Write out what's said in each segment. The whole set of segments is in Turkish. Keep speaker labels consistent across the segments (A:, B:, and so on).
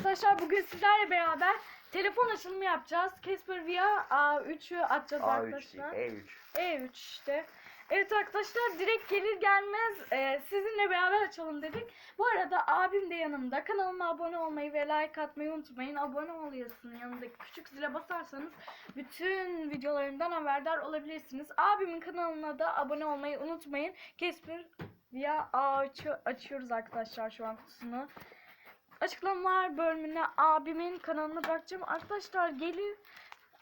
A: arkadaşlar bugün sizlerle beraber telefon açılımı yapacağız. Casper Via A3'ü açacağız
B: A3
A: arkadaşlar.
B: değil, E3.
A: E3 işte. Evet arkadaşlar direkt gelir gelmez e, sizinle beraber açalım dedik. Bu arada abim de yanımda. Kanalıma abone olmayı ve like atmayı unutmayın. Abone oluyorsun yanındaki küçük zile basarsanız bütün videolarımdan haberdar olabilirsiniz. Abimin kanalına da abone olmayı unutmayın. Casper Via A3'ü açıyoruz arkadaşlar şu an kutusunu. Açıklamalar bölümüne abimin kanalına bırakacağım. Arkadaşlar gelin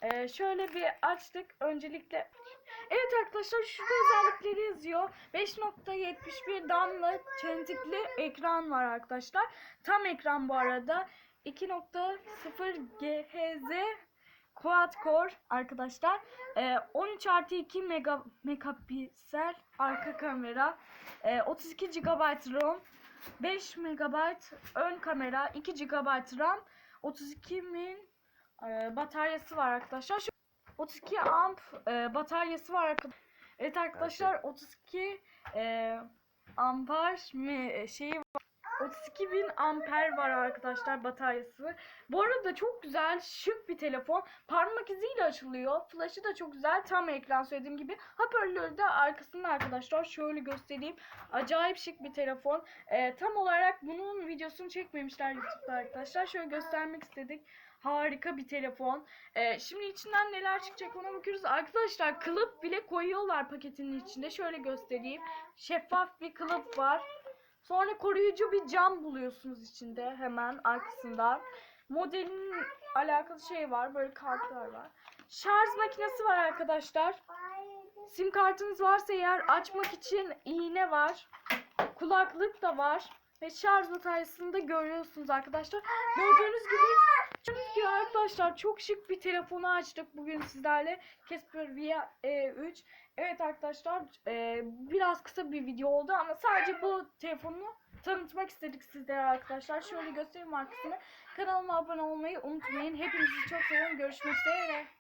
A: ee, şöyle bir açtık. Öncelikle Evet arkadaşlar şurada özellikleri yazıyor. 5.71 damla çentikli ekran var arkadaşlar. Tam ekran bu arada. 2.0 GHz Quad Core arkadaşlar. Ee, 13 artı 2 mega, megapiksel arka kamera. Ee, 32 GB ROM. 5 MB ön kamera. 2 GB RAM. 32 min e, bataryası var arkadaşlar. Şu 32 amp e, bataryası var arkadaşlar. Evet arkadaşlar 32 e, amper mi e, şeyi var. 32 bin amper var arkadaşlar bataryası. Bu arada çok güzel şık bir telefon. Parmak iziyle açılıyor. Flash'ı da çok güzel. Tam ekran söylediğim gibi. Hoparlörü de arkasında arkadaşlar. Şöyle göstereyim. Acayip şık bir telefon. E, tam olarak bunun videosunu çekmemişler YouTube'da arkadaşlar. Şöyle göstermek istedik. Harika bir telefon. Ee, şimdi içinden neler çıkacak ona bakıyoruz. Arkadaşlar kılıp bile koyuyorlar paketinin içinde. Şöyle göstereyim. Şeffaf bir kılıp var. Sonra koruyucu bir cam buluyorsunuz içinde hemen arkasından. Modelin alakalı şey var. Böyle kartlar var. Şarj makinesi var arkadaşlar. Sim kartınız varsa eğer açmak için iğne var. Kulaklık da var. Ve şarj bataryasını da görüyorsunuz arkadaşlar. Gördüğünüz gibi Gibi arkadaşlar çok şık bir telefonu açtık bugün sizlerle. Casper Via E3. Evet arkadaşlar e, biraz kısa bir video oldu ama sadece bu telefonu tanıtmak istedik sizlere arkadaşlar. Şöyle göstereyim arkasını. Kanalıma abone olmayı unutmayın. Hepinizi çok seviyorum. Görüşmek üzere.